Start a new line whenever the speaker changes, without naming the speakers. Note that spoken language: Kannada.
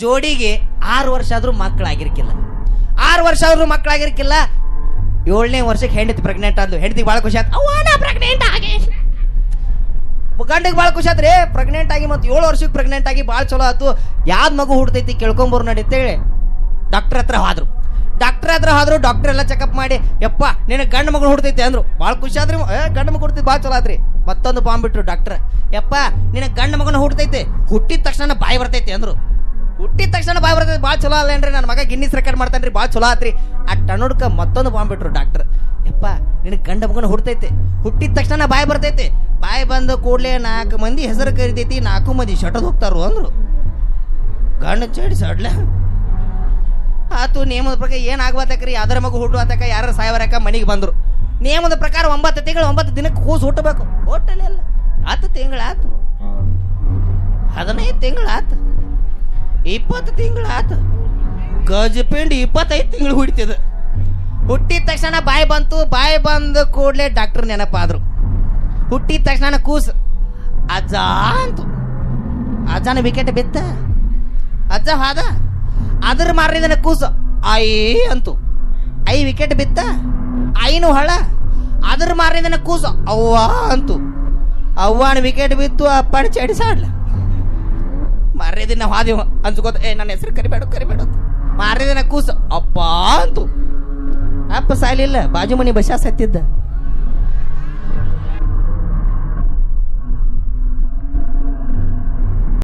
ಜೋಡಿಗೆ ಆರು ವರ್ಷ ಆದ್ರೂ ಮಕ್ಕಳಾಗಿರ್ಕಿಲ್ಲ. ಆರು ವರ್ಷ ಆದ್ರೂ ಮಕ್ಕಳಾಗಿರ್ಕಿಲ್ಲ, ಏಳನೇ ವರ್ಷಕ್ಕೆ ಹೆಂಡತಿ ಪ್ರೆಗ್ನೆಂಟ್ ಆದ್ಲು. ಹೆಂಡತಿಗೆ ಭಾಳ ಖುಷಿ ಆಯ್ತು ಪ್ರೆಗ್ನೆಂಟ್ ಆಗಿ. ಗಂಡಿಗೆ ಭಾಳ ಖುಷಿ ಆದ್ರೆ ಪ್ರೆಗ್ನೆಂಟ್ ಆಗಿ ಮತ್ತು ಏಳು ವರ್ಷಕ್ಕೆ ಪ್ರೆಗ್ನೆಂಟ್ ಆಗಿ ಭಾಳ ಚಲೋ ಆಯ್ತು ಯಾವ್ದು ಮಗು ಹುಡ್ತೈತಿ ಕೇಳ್ಕೊಂಬರು ನಡೀತೇಳಿ ಡಾಕ್ಟರ್ ಹತ್ರ ಹಾದ್ರು. ಡಾಕ್ಟರ್ ಹತ್ರ ಹಾದ್ರು ಡಾಕ್ಟರ್ ಎಲ್ಲ ಚೆಕಪ್ ಮಾಡಿ, ಯಪ್ಪ, ನಿನಗೆ ಗಂಡು ಮಗು ಹುಡ್ತೈತಿ? ಅಂದ್ರು. ಭಾಳ ಖುಷಿ ಆದ್ರಿ ಗಂಡು ಮಗು ಹುಡ್ತೈತಿ ಭಾಳ ಚಲೋ ಆದ್ರಿ. ಮತ್ತೊಂದು ಬಾಂಬ್ ಬಿಟ್ರು ಡಾಕ್ಟರ್ ಯಪ್ಪ, ನಿನಗೆ ಗಂಡು ಮಗನ ಹುಡ್ತೈತಿ? ಹುಟ್ಟಿದ ತಕ್ಷಣ ಬಾಯಿ ಬರ್ತೈತಿ ಅಂದ್ರು. ಹುಟ್ಟಿದ ತಕ್ಷಣ ಬಾಯಿ ಬರ್ತದೆ ಭಾಳ ಚಲೋ ಅಲ್ಲೇನ್ರಿ ನನ್ನ ಮಗ ಗಿನ್ನಿಸ್ ರೆಕಾರ್ಡ್ ಮಾಡ್ತಾನ್ರಿ ಭಾಳ ಚಲೋ ಆತ್ರಿ. ಆ ಟಣ್ಣುಡ್ಕ ಮತ್ತೊಂದು ಬಾಂಬ್ ಬಿಟ್ರು ಡಾಕ್ಟರ್ ಯಪ್ಪ, ನಿನಗೆ ಗಂಡ ಮಗನ ಹುಡ್ತೈತಿ. ಹುಟ್ಟಿದ ತಕ್ಷಣ ಬಾಯಿ ಬರ್ತೈತಿ. ಬಾಯಿ ಬಂದ ಕೂಡಲೇ ನಾಲ್ಕು ಮಂದಿ ಹೆಸರು ಕರಿತೈತಿ, ನಾಲ್ಕು ಮಂದಿ ಶಟದ್ ಹೋಗ್ತಾರು ಅಂದ್ರು. ಗಂಡ ಚೇಡಿ ಸಡ್ಲ. ಆತು ನಿಯಮದ ಪ್ರಕಾರ ಏನು ಆಗ್ಬತ್ತಕ್ರಿ ಯಾವ್ದಾರ ಮಗು ಹುಟ್ಟುವತ್ತಕ ಯಾರ ಸಾಯವರಕ ಮನೆಗೆ ಬಂದರು. ನಿಯಮದ ಪ್ರಕಾರ ಒಂಬತ್ತು ತಿಂಗಳು, ಒಂಬತ್ತು ದಿನಕ್ಕೆ ಕೂಸು ಹುಟ್ಟಬೇಕು. ಹೋಟೆಲ್ ಎಲ್ಲ ಹತ್ತು ತಿಂಗಳಾತು. ಹದಿನೈದು ತಿಂಗಳಾತು. ಇಪ್ಪತ್ತು ತಿಂಗಳಾತು. ಗಜಪಿಂಡಿ ಇಪ್ಪತ್ತೈದು ತಿಂಗಳು ಹುಡ್ತಿದ. ಹುಟ್ಟಿದ ತಕ್ಷಣ ಬಾಯಿ ಬಂತು, ಬಾಯಿ ಬಂದ ಕೂಡಲೇ ಡಾಕ್ಟರ್ ನೆನಪಾದ್ರು. ಹುಟ್ಟಿದ ತಕ್ಷಣ ಕೂಸು, ಅಜ್ಜ ಅಂತು. ಅಜ್ಜನ ವಿಕೆಟ್ ಬಿತ್ತ. ಅಜ್ಜ ಹಾದ. ಅದ್ರ ಮಾರಿದನ ಕೂಸು, ಐ ಅಂತು. ಐ ವಿಕೆಟ್ ಬಿತ್ತ. ಐನು ಹಳ ಅದ್ರ ಮಾರಿದನ ಕೂಸು, ಅವ್ವ ಅಂತು. ಅವ್ವನ ವಿಕೆಟ್ ಬಿತ್ತು, ಅಪ್ಪನ ಚಡಿಸಾಡ್ಲ ಮಾರನೇ ದಿನ ಹಾದಿ ಅನ್ಸ್ಕೋತ ಏ, ನನ್ನ ಹೆಸರು ಕರಿಬೇಡ ಕರಿಬೇಡ. ಮಾರನೇ ದಿನ ಕೂಸು, ಅಪ್ಪ, ಅಂತು ಅಪ್ಪ ಸಾಯ್ಲಿಲ್ಲ, ಬಾಜು ಮನಿ ಬಸ್ಸಾ ಸತ್ತಿದ್ದ